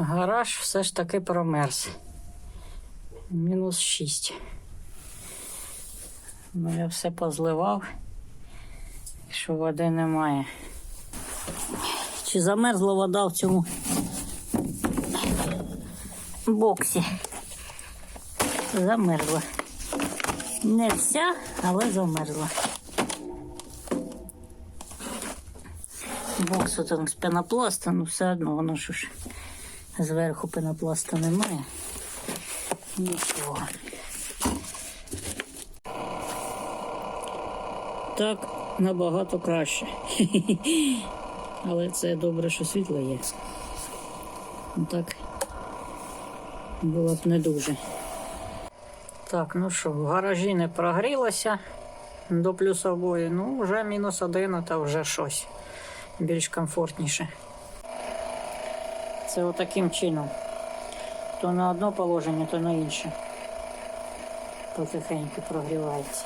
Гараж все ж таки промерз. Мінус 6. Ну, я все позливав, що води немає. Чи замерзла вода в цьому боксі? Замерзла. Не вся, але замерзла. Боксу там з пенопласта, ну все одно воно ж ж зверху пенопласта немає. Нічого. Так набагато краще. Але це добре, що світло є. Так було б не дуже. Так, ну що, в гаражі не прогрілося до плюсової. Ну, вже мінус один, та вже щось більш комфортніше. Це отаким чином. То на одно положення, то на інше. Потихеньку прогрівається.